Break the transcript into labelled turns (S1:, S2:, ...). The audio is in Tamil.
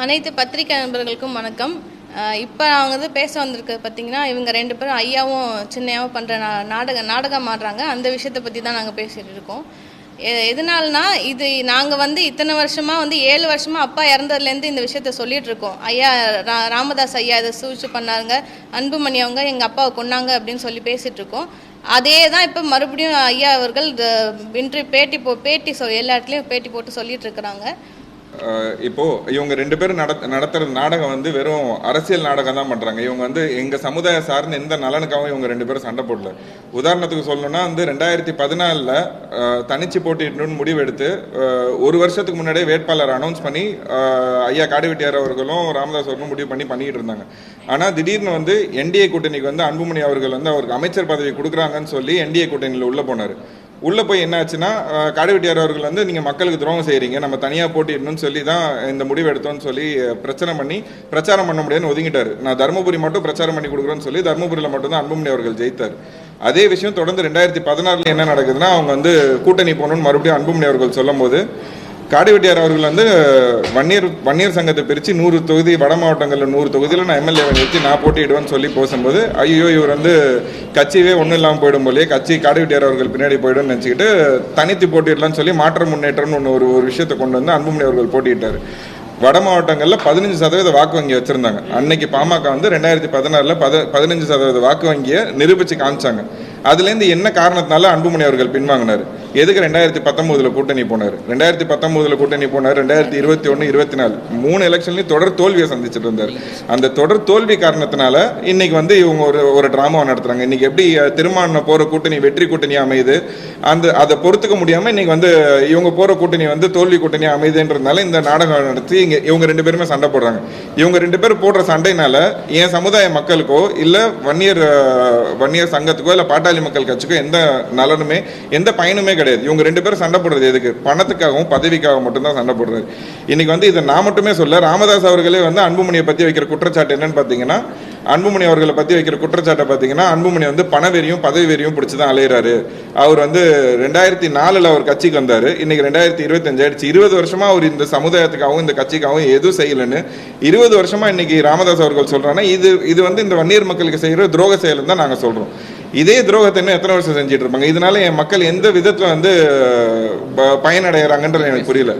S1: அனைத்து பத்திரிகை நண்பர்களுக்கும் வணக்கம். இப்போ அவங்க வந்து பேச வந்திருக்கிறது பார்த்தீங்கன்னா இவங்க ரெண்டு பேரும் ஐயாவும் சின்னையாவும் பண்ணுற நா நாடக நாடகம் ஆடுறாங்க. அந்த விஷயத்தை பற்றி தான் நாங்கள் பேசிகிட்டு இருக்கோம். எ- இது நாங்கள் வந்து இத்தனை வருஷமாக வந்து ஏழு வருஷமாக அப்பா இறந்ததுலேருந்து இந்த விஷயத்த சொல்லிகிட்டு இருக்கோம். ஐயா ரா ராமதாஸ் ஐயா இதை சூழ்ச்சி பண்ணாருங்க. அன்புமணி அவங்க எங்கள் அப்பாவை கொன்னாங்க அப்படின்னு சொல்லி பேசிகிட்டு இருக்கோம். அதே தான் இப்போ மறுபடியும் ஐயா அவர்கள் இன்று பேட்டி போ பேட்டி சொ எல்லா இடத்துலையும் பேட்டி போட்டு சொல்லிட்டு இருக்கிறாங்க.
S2: இப்போது இவங்க ரெண்டு பேரும் நட நடத்துகிற நாடகம் வந்து வெறும் அரசியல் நாடகம் தான் பண்ணுறாங்க இவங்க வந்து எங்கள் சமுதாய சார்ந்த எந்த நலனுக்காகவும் இவங்க ரெண்டு பேரும் சண்டை போடல. உதாரணத்துக்கு சொல்லணும்னா வந்து ரெண்டாயிரத்தி பதினாலில் தனிச்சு போட்டியிடணும்னு முடிவெடுத்து ஒரு வருஷத்துக்கு முன்னாடியே வேட்பாளர் அனௌன்ஸ் பண்ணி ஐயா காடுவெட்டியார் அவர்களும் ராமதாஸ் அவர்களும் முடிவு பண்ணி பண்ணிக்கிட்டு இருந்தாங்க. ஆனால் திடீர்னு வந்து என்டிஏ கூட்டணிக்கு வந்து அன்புமணி அவர்கள் வந்து அவருக்கு அமைச்சர் பதவி கொடுக்குறாங்கன்னு சொல்லி என்டிஏ கூட்டணியில் உள்ளே போனார். உள்ளே போய் என்ன ஆச்சுன்னா காடுவெட்டியார் அவர்கள் வந்து நீங்கள் மக்களுக்கு துரோகம் செய்கிறீங்க நம்ம தனியாக போட்டிடணும்னு சொல்லி தான் இந்த முடிவு எடுத்தோம்னு சொல்லி பிரச்சனை பண்ணி பிரச்சாரம் பண்ண முடியாதுன்னு ஒதுங்கிட்டார். நான் தருமபுரி மட்டும் பிரச்சாரம் பண்ணி கொடுக்குறேன்னு சொல்லி தருமபுரியில் மட்டும் தான் அன்புமணி அவர்கள் ஜெயித்தார். அதே விஷயம் தொடர்ந்து ரெண்டாயிரத்தி பதினாறில் என்ன நடக்குதுன்னா அவங்க வந்து கூட்டணி போகணும்னு மறுபடியும் அன்புமணி அவர்கள் சொல்லும் போது காடுவெட்டியார் அவர்கள் வந்து வன்னியர் வன்னியர் சங்கத்தை பிரித்து நூறு தொகுதி வட மாவட்டங்களில் நூறு தொகுதியில் நான் எம்எல்ஏ வச்சு நான் போட்டியிடுவேன்னு சொல்லி பேசும்போது ஐயோ இவர் வந்து கட்சியே ஒன்றும் இல்லாமல் போயிடும் போலே கட்சி காடுவெட்டியார் அவர்கள் பின்னாடி போயிடும்னு நினச்சிக்கிட்டு தனித்து போட்டியிடலாம்னு சொல்லி மாற்ற முன்னேற்றம்னு ஒன்று ஒரு ஒரு விஷயத்தை கொண்டு வந்து அன்புமணி அவர்கள் போட்டியிட்டார். வட மாவட்டங்களில் பதினஞ்சு சதவீத வாக்கு வங்கி வச்சுருந்தாங்க. அன்னைக்கு பாமக வந்து ரெண்டாயிரத்தி பதினாறில் பத பதினஞ்சு சதவீத வாக்கு வங்கியை நிரூபிச்சு காமிச்சாங்க. அதுலேருந்து என்ன காரணத்தினால அன்புமணி அவர்கள் பின்வாங்கினார்? எதுக்கு ரெண்டாயிரத்தி பத்தொம்போதில் கூட்டணி போனார்? ரெண்டாயிரத்தி பத்தொம்போதுல கூட்டணி போனார் ரெண்டாயிரத்தி இருபத்தி ஒன்று இருபத்தி நாலு. மூணு எலெக்ஷன்லையும் தொடர் தோல்வியை சந்திச்சுட்டு இருந்தார். அந்த தொடர் தோல்வி காரணத்தினால இன்னைக்கு வந்து இவங்க ஒரு ஒரு டிராமா நடத்துறாங்க. இன்னைக்கு எப்படி திருமான போகிற போற கூட்டணி வெற்றி கூட்டணி அமையுது? அந்த அதை பொறுத்துக்க முடியாம இன்னைக்கு வந்து இவங்க போற கூட்டணி வந்து தோல்வி கூட்டணி அமையுதுன்றதுனால இந்த நாடகம் நடத்தி இங்க இவங்க ரெண்டு பேருமே சண்டை போடுறாங்க. இவங்க ரெண்டு பேரும் போடுற சண்டைனால என் சமுதாய மக்களுக்கோ இல்ல வன்னியர் வன்னியர் சங்கத்துக்கோ இல்ல பாட்டாளி மக்கள் கட்சிக்கோ எந்த நலனுமே எந்த பயனுமே கிடையாது. இவங்க ரெண்டு பேரும் சண்டை போடுறது எதுக்கு? பணத்துக்காகவும் பதவிக்காகவும் மட்டும்தான் சண்டை போடுறது. இன்னைக்கு வந்து இதை நான் மட்டுமே சொல்ல ராமதாஸ் அவர்களே வந்து அன்புமணியை பற்றி வைக்கிற குற்றச்சாட்டு என்னன்னு பார்த்தீங்கன்னா அன்புமணி அவர்களை பற்றி வைக்கிற குற்றச்சாட்டை பார்த்தீங்கன்னா அன்புமணி வந்து பணவெறியும் பதவி வெறியும் பிடிச்சி தான் அலையிறாரு. அவர் வந்து ரெண்டாயிரத்தி நாலில் அவர் கட்சிக்கு வந்தார். இன்னைக்கு ரெண்டாயிரத்தி இருபத்தஞ்சு ஆயிடுச்சு. இருபது வருஷமா அவர் இந்த சமுதாயத்துக்காகவும் இந்த கட்சிக்காகவும் எதுவும் செய்யலைன்னு இருபது வருஷமா இன்னைக்கு ராமதாஸ் அவர்கள் சொல்றாங்கன்னா இது இது வந்து இந்த வன்னியர் மக்களுக்கு செய்கிற துரோக செயல் தான் நாங்கள் சொல்கிறோம் இதே துரோகத்தை இன்னும் எத்தனை வருஷம் செஞ்சுட்டு இருப்பாங்க? இதனால என் மக்கள் எந்த விதத்துல வந்து ப- பயனடைகிறாங்கன்றது எனக்கு புரியல.